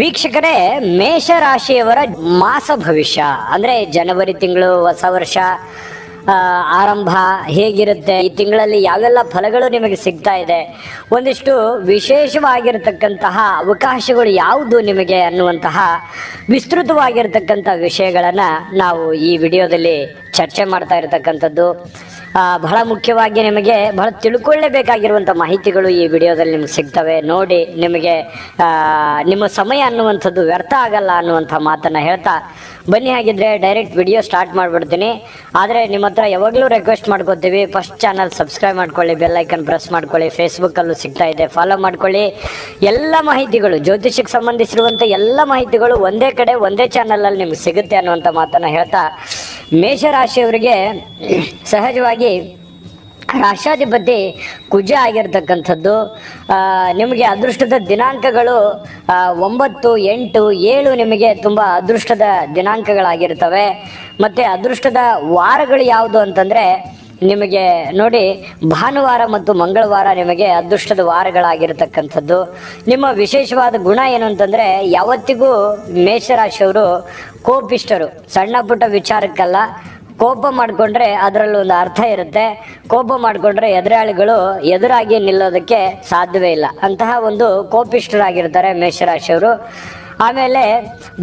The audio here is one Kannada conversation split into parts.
ವೀಕ್ಷಕರೇ, ಮೇಷರಾಶಿಯವರ ಮಾಸ ಭವಿಷ್ಯ, ಅಂದ್ರೆ ಜನವರಿ ತಿಂಗಳು, ಹೊಸ ವರ್ಷ ಆರಂಭ ಹೇಗಿರುತ್ತೆ, ಈ ತಿಂಗಳಲ್ಲಿ ಯಾವೆಲ್ಲ ಫಲಗಳು ನಿಮಗೆ ಸಿಗ್ತಾ ಇದೆ, ಒಂದಿಷ್ಟು ವಿಶೇಷವಾಗಿರತಕ್ಕಂತಹ ಅವಕಾಶಗಳು ಯಾವುದು ನಿಮಗೆ ಅನ್ನುವಂತಹ ವಿಸ್ತೃತವಾಗಿರತಕ್ಕಂಥ ವಿಷಯಗಳನ್ನು ನಾವು ಈ ವಿಡಿಯೋದಲ್ಲಿ ಚರ್ಚೆ ಮಾಡ್ತಾ ಇರತಕ್ಕಂಥದ್ದು. ಬಹಳ ಮುಖ್ಯವಾಗಿ ನಿಮಗೆ ಬಹಳ ತಿಳ್ಕೊಳ್ಳೇಬೇಕಾಗಿರುವಂಥ ಮಾಹಿತಿಗಳು ಈ ವಿಡಿಯೋದಲ್ಲಿ ನಿಮ್ಗೆ ಸಿಗ್ತವೆ. ನೋಡಿ, ನಿಮಗೆ ನಿಮ್ಮ ಸಮಯ ಅನ್ನುವಂಥದ್ದು ವ್ಯರ್ಥ ಆಗಲ್ಲ ಅನ್ನುವಂಥ ಮಾತನ್ನು ಹೇಳ್ತಾ ಬನ್ನಿ. ಹಾಗಿದ್ರೆ ಡೈರೆಕ್ಟ್ ವಿಡಿಯೋ ಸ್ಟಾರ್ಟ್ ಮಾಡಿಬಿಡ್ತೀನಿ. ಆದರೆ ನಿಮ್ಮ ಹತ್ರ ಯಾವಾಗಲೂ ರಿಕ್ವೆಸ್ಟ್ ಮಾಡ್ಕೋತೀವಿ. ಫಸ್ಟ್ ಚಾನಲ್ ಸಬ್ಸ್ಕ್ರೈಬ್ ಮಾಡ್ಕೊಳ್ಳಿ ಬೆಲ್ ಐಕನ್ ಪ್ರೆಸ್ ಮಾಡ್ಕೊಳ್ಳಿ. ಫೇಸ್ಬುಕ್ಕಲ್ಲೂ ಸಿಗ್ತಾ ಇದೆ. ಫಾಲೋ ಮಾಡ್ಕೊಳ್ಳಿ. ಎಲ್ಲ ಮಾಹಿತಿಗಳು ಜ್ಯೋತಿಷಕ್ಕೆ ಸಂಬಂಧಿಸಿರುವಂಥ ಎಲ್ಲ ಮಾಹಿತಿಗಳು ಒಂದೇ ಕಡೆ, ಒಂದೇ ಚಾನಲಲ್ಲಿ ನಿಮ್ಗೆ ಸಿಗುತ್ತೆ ಅನ್ನುವಂಥ ಮಾತನ್ನು ಹೇಳ್ತಾ ಮೇಷರಾಶಿಯವರಿಗೆ ಸಹಜವಾಗಿ ರಾಷ್ಟ್ರಾಧಿಪತಿ ಕುಜ ಆಗಿರ್ತಕ್ಕಂಥದ್ದು. ನಿಮಗೆ ಅದೃಷ್ಟದ ದಿನಾಂಕಗಳು ಒಂಬತ್ತು, ಎಂಟು, ಏಳು ನಿಮಗೆ ತುಂಬ ಅದೃಷ್ಟದ ದಿನಾಂಕಗಳಾಗಿರ್ತವೆ. ಮತ್ತು ಅದೃಷ್ಟದ ವಾರಗಳು ಯಾವುದು ಅಂತಂದರೆ ನಿಮಗೆ ನೋಡಿ, ಭಾನುವಾರ ಮತ್ತು ಮಂಗಳವಾರ ನಿಮಗೆ ಅದೃಷ್ಟದ ವಾರಗಳಾಗಿರತಕ್ಕಂಥದ್ದು. ನಿಮ್ಮ ವಿಶೇಷವಾದ ಗುಣ ಏನು ಅಂತಂದರೆ, ಯಾವತ್ತಿಗೂ ಮೇಷರಾಶಿಯವರು ಕೋಪಿಷ್ಟರು ಸಣ್ಣ ಪುಟ್ಟ ವಿಚಾರಕ್ಕಲ್ಲ. ಕೋಪ ಮಾಡಿಕೊಂಡ್ರೆ ಅದರಲ್ಲಿ ಒಂದು ಅರ್ಥ ಇರುತ್ತೆ. ಕೋಪ ಮಾಡಿಕೊಂಡ್ರೆ ಎದುರಾಳಿಗಳು ಎದುರಾಗಿ ನಿಲ್ಲೋದಕ್ಕೆ ಸಾಧ್ಯವೇ ಇಲ್ಲ. ಅಂತಹ ಒಂದು ಕೋಪಿಷ್ಟರಾಗಿರ್ತಾರೆ ಮೇಷರಾಶಿಯವರು. ಆಮೇಲೆ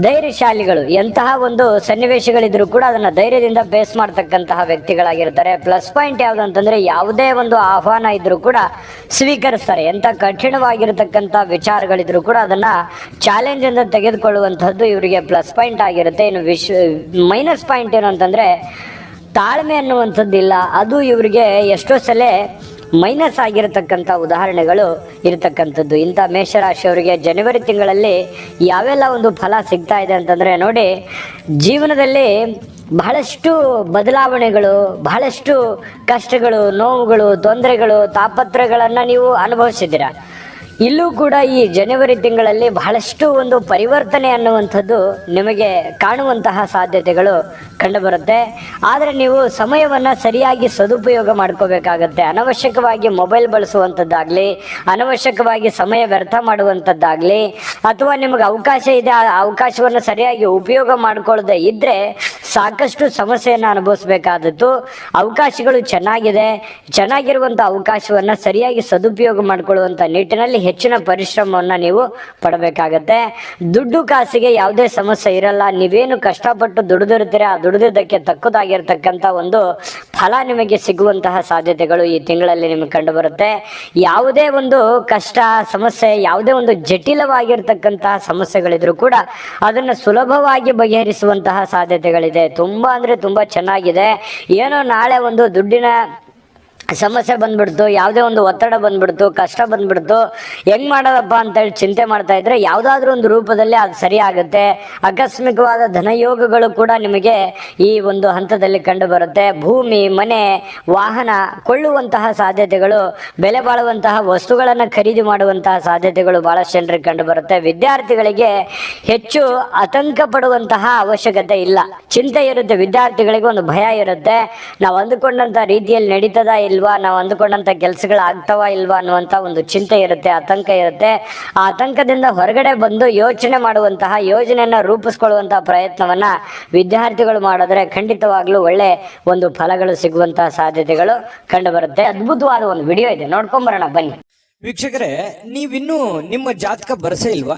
ಧೈರ್ಯಶಾಲಿಗಳು, ಎಂತಹ ಒಂದು ಸನ್ನಿವೇಶಗಳಿದ್ರು ಕೂಡ ಅದನ್ನ ಧೈರ್ಯದಿಂದ ಬೇಸ್ ಮಾಡ್ತಕ್ಕಂತಹ ವ್ಯಕ್ತಿಗಳಾಗಿರ್ತಾರೆ. ಪ್ಲಸ್ ಪಾಯಿಂಟ್ ಯಾವುದು ಅಂತಂದ್ರೆ ಯಾವುದೇ ಒಂದು ಆಹ್ವಾನ ಇದ್ರೂ ಕೂಡ ಸ್ವೀಕರಿಸ್ತಾರೆ. ಎಂಥ ಕಠಿಣವಾಗಿರತಕ್ಕಂಥ ವಿಚಾರಗಳಿದ್ರು ಕೂಡ ಅದನ್ನ ಚಾಲೆಂಜ್ ಚಾಲೆಂಜಿಂದ ತೆಗೆದುಕೊಳ್ಳುವಂಥದ್ದು ಇವರಿಗೆ ಪ್ಲಸ್ ಪಾಯಿಂಟ್ ಆಗಿರುತ್ತೆ. ಇನ್ನು ವಿಶ್ ಮೈನಸ್ ಪಾಯಿಂಟ್ ಏನು ಅಂತಂದ್ರೆ ತಾಳ್ಮೆ ಅನ್ನುವಂಥದ್ದಿಲ್ಲ. ಅದು ಇವರಿಗೆ ಎಷ್ಟೋ ಸಲ ಮೈನಸ್ ಆಗಿರತಕ್ಕಂಥ ಉದಾಹರಣೆಗಳು ಇರತಕ್ಕಂಥದ್ದು. ಇಂಥ ಮೇಷರಾಶಿಯವರಿಗೆ ಜನವರಿ ತಿಂಗಳಲ್ಲಿ ಯಾವೆಲ್ಲ ಒಂದು ಫಲ ಸಿಗ್ತಾ ಇದೆ ಅಂತಂದರೆ ನೋಡಿ, ಜೀವನದಲ್ಲಿ ಬಹಳಷ್ಟು ಬದಲಾವಣೆಗಳು, ಬಹಳಷ್ಟು ಕಷ್ಟಗಳು, ನೋವುಗಳು, ತೊಂದರೆಗಳು ತಾಪತ್ರಗಳನ್ನು ನೀವು ಅನುಭವಿಸಿದ್ದೀರ? ಇಲ್ಲೂ ಕೂಡ ಈ ಜನವರಿ ತಿಂಗಳಲ್ಲಿ ಬಹಳಷ್ಟು ಒಂದು ಪರಿವರ್ತನೆ ಅನ್ನುವಂಥದ್ದು ನಿಮಗೆ ಕಾಣುವಂತಹ ಸಾಧ್ಯತೆಗಳು ಕಂಡುಬರುತ್ತೆ. ಆದರೆ ನೀವು ಸಮಯವನ್ನು ಸರಿಯಾಗಿ ಸದುಪಯೋಗ ಮಾಡ್ಕೋಬೇಕಾಗತ್ತೆ. ಅನವಶ್ಯಕವಾಗಿ ಮೊಬೈಲ್ ಬಳಸುವಂಥದ್ದಾಗಲಿ, ಅನವಶ್ಯಕವಾಗಿ ಸಮಯ ವ್ಯರ್ಥ ಮಾಡುವಂಥದ್ದಾಗಲಿ, ಅಥವಾ ನಿಮಗೆ ಅವಕಾಶ ಇದೆ, ಆ ಅವಕಾಶವನ್ನು ಸರಿಯಾಗಿ ಉಪಯೋಗ ಮಾಡಿಕೊಳ್ಳದೆ ಇದ್ದರೆ ಸಾಕಷ್ಟು ಸಮಸ್ಯೆಯನ್ನು ಅನುಭವಿಸಬೇಕಾದದ್ದು. ಅವಕಾಶಗಳು ಚೆನ್ನಾಗಿದೆ. ಚೆನ್ನಾಗಿರುವಂಥ ಅವಕಾಶವನ್ನು ಸರಿಯಾಗಿ ಸದುಪಯೋಗ ಮಾಡಿಕೊಳ್ಳುವಂಥ ನಿಟ್ಟಿನಲ್ಲಿ ಹೆಚ್ಚಿನ ಪರಿಶ್ರಮವನ್ನು ನೀವು ಪಡಬೇಕಾಗತ್ತೆ. ದುಡ್ಡು ಕಾಸಿಗೆ ಯಾವುದೇ ಸಮಸ್ಯೆ ಇರಲ್ಲ. ನೀವೇನು ಕಷ್ಟಪಟ್ಟು ದುಡಿದಿರ್ತೀರ, ಆ ದುಡಿದಿದ್ದಕ್ಕೆ ತಕ್ಕದಾಗಿರ್ತಕ್ಕಂಥ ಒಂದು ಫಲ ನಿಮಗೆ ಸಿಗುವಂತಹ ಸಾಧ್ಯತೆಗಳು ಈ ತಿಂಗಳಲ್ಲಿ ನಿಮಗೆ ಕಂಡು ಬರುತ್ತೆ ಯಾವುದೇ ಒಂದು ಕಷ್ಟ, ಸಮಸ್ಯೆ, ಯಾವುದೇ ಒಂದು ಜಟಿಲವಾಗಿರ್ತಕ್ಕಂತಹ ಸಮಸ್ಯೆಗಳಿದ್ರು ಕೂಡ ಅದನ್ನು ಸುಲಭವಾಗಿ ಬಗೆಹರಿಸುವಂತಹ ಸಾಧ್ಯತೆಗಳಿದೆ. ತುಂಬಾ ಅಂದ್ರೆ ತುಂಬಾ ಚೆನ್ನಾಗಿದೆ. ಏನೋ ನಾಳೆ ಒಂದು ದುಡ್ಡಿನ ಸಮಸ್ಯೆ ಬಂದ್ಬಿಡ್ತು, ಯಾವುದೇ ಒಂದು ಒತ್ತಡ ಬಂದ್ಬಿಡ್ತು, ಕಷ್ಟ ಬಂದ್ಬಿಡ್ತು, ಹೆಂಗ್ ಮಾಡೋದಪ್ಪ ಅಂತೇಳಿ ಚಿಂತೆ ಮಾಡ್ತಾ ಇದ್ರೆ ಯಾವುದಾದ್ರೂ ಒಂದು ರೂಪದಲ್ಲಿ ಅದು ಸರಿ ಆಗುತ್ತೆ ಆಕಸ್ಮಿಕವಾದ ಧನಯೋಗಗಳು ಕೂಡ ನಿಮಗೆ ಈ ಒಂದು ಹಂತದಲ್ಲಿ ಕಂಡು ಬರುತ್ತೆ. ಭೂಮಿ, ಮನೆ, ವಾಹನ ಕೊಳ್ಳುವಂತಹ ಸಾಧ್ಯತೆಗಳು, ಬೆಲೆ ಬಾಳುವಂತಹ ವಸ್ತುಗಳನ್ನು ಖರೀದಿ ಮಾಡುವಂತಹ ಸಾಧ್ಯತೆಗಳು ಬಹಳಷ್ಟು ಜನರಿಗೆ ಕಂಡು ಬರುತ್ತೆ. ವಿದ್ಯಾರ್ಥಿಗಳಿಗೆ ಹೆಚ್ಚು ಆತಂಕ ಪಡುವಂತಹ ಅವಶ್ಯಕತೆ ಇಲ್ಲ. ಚಿಂತೆ ಇರುತ್ತೆ, ವಿದ್ಯಾರ್ಥಿಗಳಿಗೆ ಒಂದು ಭಯ ಇರುತ್ತೆ. ನಾವು ಅಂದುಕೊಂಡಂತ ರೀತಿಯಲ್ಲಿ ನಡೀತದ ಇಲ್ವಾ? ನಾವು ಅಂದುಕೊಂಡಂತ ಕೆಲಸಗಳು ಆಗ್ತಾವ ಇಲ್ವಾ ಅನ್ನುವಂತ ಒಂದು ಚಿಂತೆ ಇರುತ್ತೆ, ಆತಂಕ ಇರುತ್ತೆ. ಆತಂಕದಿಂದ ಹೊರಗಡೆ ಬಂದು ಯೋಚನೆ ಮಾಡುವಂತಹ, ಯೋಜನೆಯನ್ನ ರೂಪಿಸ್ಕೊಳ್ಳುವಂತಹ ಪ್ರಯತ್ನವನ್ನ ವಿದ್ಯಾರ್ಥಿಗಳು ಮಾಡಿದ್ರೆ ಖಂಡಿತವಾಗ್ಲೂ ಒಳ್ಳೆ ಒಂದು ಫಲಗಳು ಸಿಗುವಂತಹ ಸಾಧ್ಯತೆಗಳು ಕಂಡು ಬರುತ್ತೆ ಅದ್ಭುತವಾದ ಒಂದು ವಿಡಿಯೋ ಇದೆ. ನೋಡ್ಕೊಂಬರೋಣ, ಬನ್ನಿ. ವೀಕ್ಷಕರೇ, ನೀವಿನ್ನೂ ನಿಮ್ಮ ಜಾತಕ ಬರಸೇ ಇಲ್ವಾ?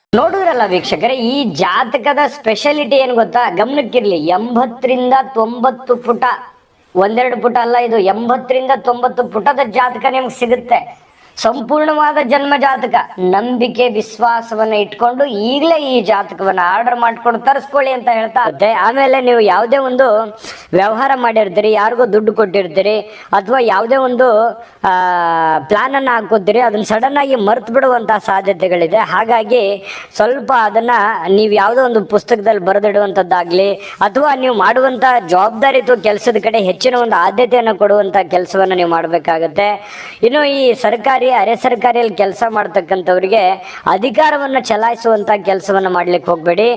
ನೋಡಿದ್ರಲ್ಲ ವೀಕ್ಷಕರೇ, ಈ ಜಾತಕದ ಸ್ಪೆಷಾಲಿಟಿ ಏನು ಗೊತ್ತಾ? ಗಮನಕ್ಕಿರ್ಲಿ, ಎಂಬತ್ತರಿಂದ ತೊಂಬತ್ತು ಪುಟ, ಒಂದೆರಡು ಪುಟ ಅಲ್ಲ ಇದು, ಎಂಬತ್ತರಿಂದ ತೊಂಬತ್ತು ಪುಟದ ಜಾತಕ ನಿಮ್ಗೆ ಸಿಗುತ್ತೆ. ಸಂಪೂರ್ಣವಾದ ಜನ್ಮ ಜಾತಕ. ನಂಬಿಕೆ, ವಿಶ್ವಾಸವನ್ನ ಇಟ್ಕೊಂಡು ಈಗಲೇ ಈ ಜಾತಕವನ್ನ ಆರ್ಡರ್ ಮಾಡ್ಕೊಂಡು ತರಿಸ್ಕೊಳ್ಳಿ ಅಂತ ಹೇಳ್ತಾ ಆಮೇಲೆ ನೀವು ಯಾವುದೇ ಒಂದು ವ್ಯವಹಾರ ಮಾಡಿರ್ತೀರಿ, ಯಾರಿಗೋ ದುಡ್ಡು ಕೊಟ್ಟಿರ್ತೀರಿ, ಅಥವಾ ಯಾವುದೇ ಒಂದು ಪ್ಲಾನ್ ಅನ್ನು ಹಾಕೋತೀರಿ, ಅದನ್ನು ಸಡನ್ ಆಗಿ ಮರ್ತು ಬಿಡುವಂತಹ ಸಾಧ್ಯತೆಗಳಿದೆ. ಹಾಗಾಗಿ ಸ್ವಲ್ಪ ಅದನ್ನ ನೀವು ಯಾವುದೋ ಒಂದು ಪುಸ್ತಕದಲ್ಲಿ ಬರೆದಿಡುವಂಥದ್ದಾಗಲಿ ಅಥವಾ ನೀವು ಮಾಡುವಂತ ಜವಾಬ್ದಾರಿತು ಕೆಲಸದ ಕಡೆ ಹೆಚ್ಚಿನ ಒಂದು ಆದ್ಯತೆಯನ್ನು ಕೊಡುವಂಥ ಕೆಲಸವನ್ನು ನೀವು ಮಾಡಬೇಕಾಗತ್ತೆ. ಇನ್ನು ಈ ಸರ್ಕಾರಿ, ಅರೆ ಸರ್ಕಾರಿಯಲ್ಲಿ ಕೆಲಸ ಮಾಡ್ತಕ್ಕಂಥವ್ರಿಗೆ ಅಧಿಕಾರವನ್ನು ಚಲಾಯಿಸುವಂತ ಕೆಲಸವನ್ನು ಮಾಡ್ಲಿಕ್ಕೆ ಹೋಗಬೇಡಿ.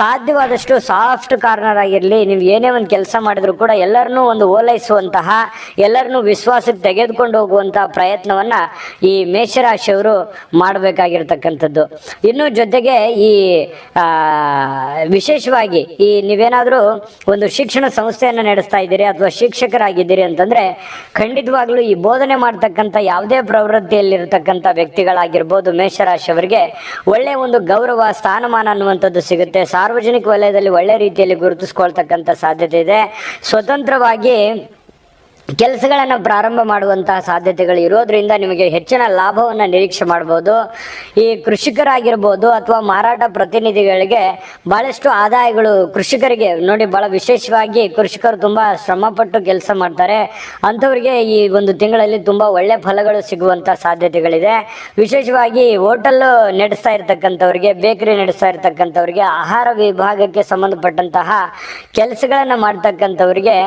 ಸಾಧ್ಯವಾದಷ್ಟು ಸಾಫ್ಟ್ ಕಾರ್ನರ್ ಆಗಿರಲಿ, ನೀವು ಏನೇ ಒಂದು ಕೆಲಸ ಮಾಡಿದ್ರು ಕೂಡ ಎಲ್ಲರನ್ನೂ ಒಂದು ಓಲೈಸುವಂತಹ, ಎಲ್ಲರನ್ನೂ ವಿಶ್ವಾಸಕ್ಕೆ ತೆಗೆದುಕೊಂಡು ಹೋಗುವಂತಹ ಪ್ರಯತ್ನವನ್ನ ಈ ಮೇಷರಾಶಿಯವರು ಮಾಡಬೇಕಾಗಿರ್ತಕ್ಕಂಥದ್ದು. ಇನ್ನು ಜೊತೆಗೆ ಈ ವಿಶೇಷವಾಗಿ ಈ ನೀವೇನಾದರೂ ಒಂದು ಶಿಕ್ಷಣ ಸಂಸ್ಥೆಯನ್ನು ನಡೆಸ್ತಾ ಇದ್ದೀರಿ ಅಥವಾ ಶಿಕ್ಷಕರಾಗಿದ್ದೀರಿ ಅಂತಂದ್ರೆ ಖಂಡಿತವಾಗ್ಲೂ ಈ ಬೋಧನೆ ಮಾಡ್ತಕ್ಕಂಥ ಯಾವುದೇ ಪ್ರವೃತ್ತಿಯಲ್ಲಿರ್ತಕ್ಕಂಥ ವ್ಯಕ್ತಿಗಳಾಗಿರ್ಬೋದು ಮೇಷರಾಶಿಯವರಿಗೆ ಒಳ್ಳೆಯ ಒಂದು ಗೌರವ, ಸ್ಥಾನಮಾನ ಅನ್ನುವಂಥದ್ದು ಸಿಗುತ್ತೆ. ಸಾರ್ವಜನಿಕ ವಲಯದಲ್ಲಿ ಒಳ್ಳೆ ರೀತಿಯಲ್ಲಿ ಗುರುತಿಸ್ಕೊಳ್ತಕ್ಕಂಥ ಸಾಧ್ಯತೆ ಇದೆ. ಸ್ವತಂತ್ರವಾಗಿ ಕೆಲಸಗಳನ್ನು ಪ್ರಾರಂಭ ಮಾಡುವಂತಹ ಸಾಧ್ಯತೆಗಳು ಇರೋದ್ರಿಂದ ನಿಮಗೆ ಹೆಚ್ಚಿನ ಲಾಭವನ್ನು ನಿರೀಕ್ಷೆ ಮಾಡ್ಬೋದು. ಈ ಕೃಷಿಕರಾಗಿರ್ಬೋದು ಅಥವಾ ಮಾರಾಟ ಪ್ರತಿನಿಧಿಗಳಿಗೆ ಬಹಳಷ್ಟು ಆದಾಯಗಳು ಕೃಷಿಕರಿಗೆ ನೋಡಿ ಬಹಳ ವಿಶೇಷವಾಗಿ ಕೃಷಿಕರು ತುಂಬ ಶ್ರಮಪಟ್ಟು ಕೆಲಸ ಮಾಡ್ತಾರೆ. ಅಂಥವ್ರಿಗೆ ಈ ಒಂದು ತಿಂಗಳಲ್ಲಿ ತುಂಬ ಒಳ್ಳೆ ಫಲಗಳು ಸಿಗುವಂಥ ಸಾಧ್ಯತೆಗಳಿದೆ. ವಿಶೇಷವಾಗಿ ಹೋಟೆಲ್ಲು ನಡೆಸ್ತಾ ಇರ್ತಕ್ಕಂಥವ್ರಿಗೆ, ಬೇಕರಿ ನಡೆಸ್ತಾ ಇರ್ತಕ್ಕಂಥವ್ರಿಗೆ, ಆಹಾರ ವಿಭಾಗಕ್ಕೆ ಸಂಬಂಧಪಟ್ಟಂತಹ ಕೆಲಸಗಳನ್ನು ಮಾಡ್ತಕ್ಕಂಥವ್ರಿಗೆ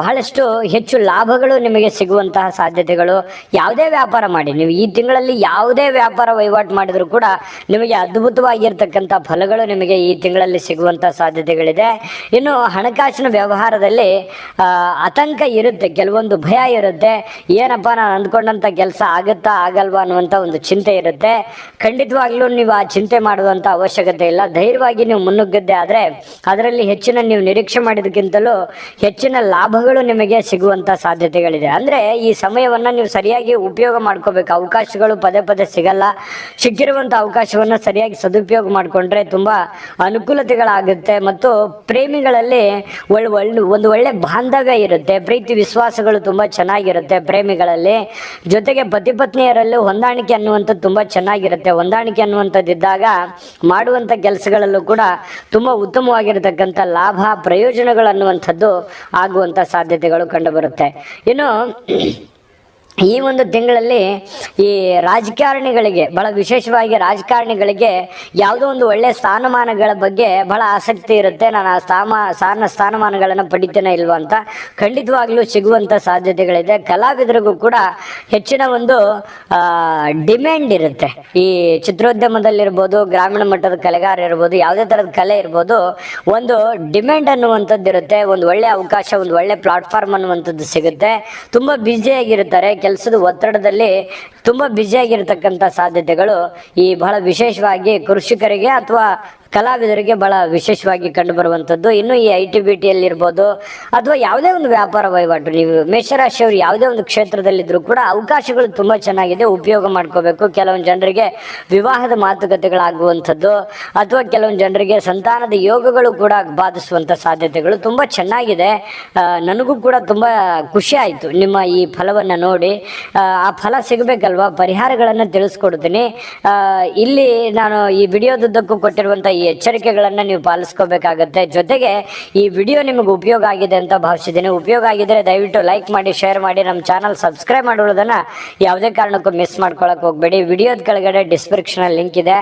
ಬಹಳಷ್ಟು ಹೆಚ್ಚು ಲಾಭಗಳು ನಿಮಗೆ ಸಿಗುವಂತಹ ಸಾಧ್ಯತೆಗಳು ಯಾವುದೇ ವ್ಯಾಪಾರ ಮಾಡಿ. ನೀವು ಈ ತಿಂಗಳಲ್ಲಿ ಯಾವುದೇ ವ್ಯಾಪಾರ ವಹಿವಾಟು ಮಾಡಿದ್ರು ಕೂಡ ನಿಮಗೆ ಅದ್ಭುತವಾಗಿರ್ತಕ್ಕಂಥ ಫಲಗಳು ನಿಮಗೆ ಈ ತಿಂಗಳಲ್ಲಿ ಸಿಗುವಂತಹ ಸಾಧ್ಯತೆಗಳಿದೆ. ಇನ್ನು ಹಣಕಾಸಿನ ವ್ಯವಹಾರದಲ್ಲಿ ಆತಂಕ ಇರುತ್ತೆ, ಕೆಲವೊಂದು ಭಯ ಇರುತ್ತೆ. ಏನಪ್ಪ ನಾನು ಅಂದ್ಕೊಂಡಂಥ ಕೆಲಸ ಆಗುತ್ತಾ ಆಗಲ್ವಾ ಅನ್ನುವಂಥ ಒಂದು ಚಿಂತೆ ಇರುತ್ತೆ. ಖಂಡಿತವಾಗ್ಲೂ ನೀವು ಆ ಚಿಂತೆ ಮಾಡುವಂಥ ಅವಶ್ಯಕತೆ ಇಲ್ಲ. ಧೈರ್ಯವಾಗಿ ನೀವು ಮುನ್ನುಗ್ಗದ್ದೆ ಆದರೆ, ಅದರಲ್ಲಿ ಹೆಚ್ಚಿನ ನೀವು ನಿರೀಕ್ಷೆ ಮಾಡಿದಕ್ಕಿಂತಲೂ ಹೆಚ್ಚಿನ ಲಾಭಗಳು ನಿಮಗೆ ಸಿಗುವಂಥ ಸಾಧ್ಯತೆಗಳಿದೆ. ಅಂದ್ರೆ ಈ ಸಮಯವನ್ನ ನೀವು ಸರಿಯಾಗಿ ಉಪಯೋಗ ಮಾಡ್ಕೋಬೇಕು. ಅವಕಾಶಗಳು ಪದೇ ಪದೇ ಸಿಗಲ್ಲ. ಸಿಕ್ಕಿರುವಂತ ಅವಕಾಶವನ್ನ ಸರಿಯಾಗಿ ಸದುಪಯೋಗ ಮಾಡಿಕೊಂಡ್ರೆ ತುಂಬಾ ಅನುಕೂಲತೆಗಳಾಗುತ್ತೆ. ಮತ್ತು ಪ್ರೇಮಿಗಳಲ್ಲಿ ಒಳ್ಳೆ ಒಳ್ಳೆ, ಒಂದು ಒಳ್ಳೆ ಬಾಂಧವ್ಯ ಇರುತ್ತೆ. ಪ್ರೀತಿ ವಿಶ್ವಾಸಗಳು ತುಂಬಾ ಚೆನ್ನಾಗಿರುತ್ತೆ ಪ್ರೇಮಿಗಳಲ್ಲಿ. ಜೊತೆಗೆ ಪತಿ ಪತ್ನಿಯರಲ್ಲೂ ಹೊಂದಾಣಿಕೆ ಅನ್ನುವಂಥದ್ದು ತುಂಬಾ ಚೆನ್ನಾಗಿರುತ್ತೆ. ಹೊಂದಾಣಿಕೆ ಅನ್ನುವಂಥದ್ದು ಇದ್ದಾಗ ಮಾಡುವಂಥ ಕೆಲಸಗಳಲ್ಲೂ ಕೂಡ ತುಂಬಾ ಉತ್ತಮವಾಗಿರತಕ್ಕಂಥ ಲಾಭ, ಪ್ರಯೋಜನಗಳು ಅನ್ನುವಂಥದ್ದು ಆಗುವಂತ ಸಾಧ್ಯತೆಗಳು ಕಂಡುಬರುತ್ತೆ ಇನ್ನು ಈ ಒಂದು ತಿಂಗಳಲ್ಲಿ ಈ ರಾಜಕಾರಣಿಗಳಿಗೆ, ಬಹಳ ವಿಶೇಷವಾಗಿ ರಾಜಕಾರಣಿಗಳಿಗೆ ಯಾವುದೋ ಒಂದು ಒಳ್ಳೆಯ ಸ್ಥಾನಮಾನಗಳ ಬಗ್ಗೆ ಬಹಳ ಆಸಕ್ತಿ ಇರುತ್ತೆ. ನಾನು ಆ ಸ್ಥಾನ ಸ್ಥಾನ, ಸ್ಥಾನಮಾನಗಳನ್ನು ಪಡಿತೇನೆ ಇಲ್ವಾ ಅಂತ ಖಂಡಿತವಾಗ್ಲೂ ಸಿಗುವಂಥ ಸಾಧ್ಯತೆಗಳಿದೆ. ಕಲಾವಿದರಿಗೂ ಕೂಡ ಹೆಚ್ಚಿನ ಒಂದು ಡಿಮ್ಯಾಂಡ್ ಇರುತ್ತೆ. ಈ ಚಿತ್ರೋದ್ಯಮದಲ್ಲಿರ್ಬೋದು, ಗ್ರಾಮೀಣ ಮಟ್ಟದ ಕಲೆಗಾರ ಇರ್ಬೋದು, ಯಾವುದೇ ಥರದ ಕಲೆ ಇರ್ಬೋದು, ಒಂದು ಡಿಮ್ಯಾಂಡ್ ಅನ್ನುವಂಥದ್ದು ಇರುತ್ತೆ ಒಂದು ಒಳ್ಳೆಯ ಅವಕಾಶ, ಒಂದು ಒಳ್ಳೆ ಪ್ಲಾಟ್ಫಾರ್ಮ್ ಅನ್ನುವಂಥದ್ದು ಸಿಗುತ್ತೆ. ತುಂಬ ಬ್ಯುಸಿಯಾಗಿರ್ತಾರೆ. ಕೆಲಸದ ಒತ್ತಡದಲ್ಲಿ ತುಂಬ ಆಗಿರತಕ್ಕಂತ ಸಾಧ್ಯತೆಗಳು ಈ ಬಹಳ ವಿಶೇಷವಾಗಿ ಕೃಷಿಕರಿಗೆ ಅಥವಾ ಕಲಾವಿದರಿಗೆ ಬಹಳ ವಿಶೇಷವಾಗಿ ಕಂಡುಬರುವಂಥದ್ದು. ಇನ್ನು ಈ ಐ ಟಿ ಬಿ ಟಿಯಲ್ಲಿ ಇರ್ಬೋದು ಅಥವಾ ಯಾವುದೇ ಒಂದು ವ್ಯಾಪಾರ ವಹಿವಾಟು ನೀವು ಮೇಷರಾಶಿಯವರು ಯಾವುದೇ ಒಂದು ಕ್ಷೇತ್ರದಲ್ಲಿದ್ದರೂ ಕೂಡ ಅವಕಾಶಗಳು ತುಂಬ ಚೆನ್ನಾಗಿದೆ ಉಪಯೋಗ ಮಾಡ್ಕೋಬೇಕು. ಕೆಲವೊಂದು ಜನರಿಗೆ ವಿವಾಹದ ಮಾತುಕತೆಗಳಾಗುವಂಥದ್ದು ಅಥವಾ ಕೆಲವೊಂದು ಜನರಿಗೆ ಸಂತಾನದ ಯೋಗಗಳು ಕೂಡ ಬಾಧಿಸುವಂಥ ಸಾಧ್ಯತೆಗಳು ತುಂಬ ಚೆನ್ನಾಗಿದೆ. ನನಗೂ ಕೂಡ ತುಂಬ ಖುಷಿ ಆಯಿತು. ನಿಮ್ಮ ಈ ಫಲವನ್ನು ನೋಡಿ ಆ, ಆ ಫಲ ಸಿಗಬೇಕಲ್ವಾ? ಪರಿಹಾರಗಳನ್ನು ತಿಳಿಸ್ಕೊಡ್ತೀನಿ. ಇಲ್ಲಿ ನಾನು ಈ ವಿಡಿಯೋದುದ್ದಕ್ಕೂ ಕೊಟ್ಟಿರುವಂಥ ಈ ಎಚ್ಚರಿಕೆಗಳನ್ನ ನೀವು ಪಾಲಿಸ್ಕೋಬೇಕಾಗತ್ತೆ. ಜೊತೆಗೆ ಈ ವಿಡಿಯೋ ನಿಮಗೆ ಉಪಯೋಗ ಆಗಿದೆ ಅಂತ ಭಾವಿಸಿದ್ದೀನಿ. ಉಪಯೋಗ ಆಗಿದ್ರೆ ದಯವಿಟ್ಟು ಲೈಕ್ ಮಾಡಿ, ಶೇರ್ ಮಾಡಿ, ನಮ್ಮ ಚಾನಲ್ ಸಬ್ಸ್ಕ್ರೈಬ್ ಮಾಡೋದನ್ನ ಯಾವುದೇ ಕಾರಣಕ್ಕೂ ಮಿಸ್ ಮಾಡ್ಕೊಳಕ್ ಹೋಗಬೇಡಿ. ವಿಡಿಯೋದ ಕೆಳಗಡೆ ಡಿಸ್ಕ್ರಿಪ್ಷನ್ ಲಿಂಕ್ ಇದೆ.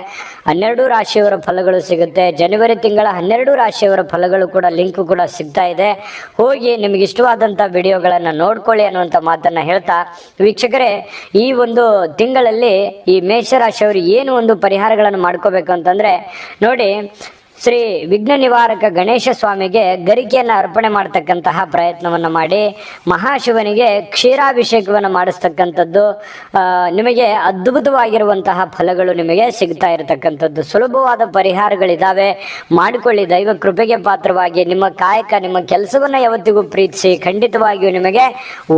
ಹನ್ನೆರಡು ರಾಶಿಯವರ ಫಲಗಳು ಸಿಗುತ್ತೆ. ಜನವರಿ ತಿಂಗಳ ಹನ್ನೆರಡು ರಾಶಿಯವರ ಫಲಗಳು ಕೂಡ ಲಿಂಕ್ ಕೂಡ ಸಿಗ್ತಾ ಇದೆ. ಹೋಗಿ ನಿಮಗೆ ಇಷ್ಟವಾದಂಥ ವಿಡಿಯೋಗಳನ್ನು ನೋಡ್ಕೊಳ್ಳಿ ಅನ್ನುವಂಥ ಮಾತನ್ನ ಹೇಳ್ತಾ ವೀಕ್ಷಕರೇ, ಈ ಒಂದು ತಿಂಗಳಲ್ಲಿ ಈ ಮೇಷರಾಶಿಯವರು ಏನು ಒಂದು ಪರಿಹಾರಗಳನ್ನು ಮಾಡ್ಕೋಬೇಕು ಅಂತಂದ್ರೆ ನೋಡಿ ત્યારે ಶ್ರೀ ವಿಘ್ನ ನಿವಾರಕ ಗಣೇಶ ಸ್ವಾಮಿಗೆ ಗರಿಕೆಯನ್ನು ಅರ್ಪಣೆ ಮಾಡ್ತಕ್ಕಂತಹ ಪ್ರಯತ್ನವನ್ನು ಮಾಡಿ ಮಹಾಶಿವನಿಗೆ ಕ್ಷೀರಾಭಿಷೇಕವನ್ನು ಮಾಡಿಸ್ತಕ್ಕಂಥದ್ದು ನಿಮಗೆ ಅದ್ಭುತವಾಗಿರುವಂತಹ ಫಲಗಳು ನಿಮಗೆ ಸಿಗ್ತಾ ಇರತಕ್ಕಂಥದ್ದು. ಸುಲಭವಾದ ಪರಿಹಾರಗಳಿದ್ದಾವೆ ಮಾಡಿಕೊಳ್ಳಿ, ದೈವ ಕೃಪೆಗೆ ಪಾತ್ರವಾಗಿ ನಿಮ್ಮ ಕಾಯಕ, ನಿಮ್ಮ ಕೆಲಸವನ್ನು ಯಾವತ್ತಿಗೂ ಪ್ರೀತಿಸಿ, ಖಂಡಿತವಾಗಿಯೂ ನಿಮಗೆ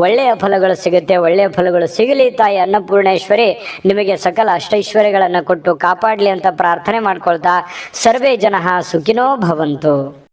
ಒಳ್ಳೆಯ ಫಲಗಳು ಸಿಗುತ್ತೆ. ಒಳ್ಳೆಯ ಫಲಗಳು ಸಿಗಲಿ ತಾಯಿ ಅನ್ನಪೂರ್ಣೇಶ್ವರಿ. ನಿಮಗೆ ಸಕಲ ಅಷ್ಟೈಶ್ವರ್ಯಗಳನ್ನು ಕೊಟ್ಟು ಕಾಪಾಡಲಿ ಅಂತ ಪ್ರಾರ್ಥನೆ ಮಾಡ್ಕೊಳ್ತಾ ಸರ್ವೇ ಜನ సుఖినో భవంతు.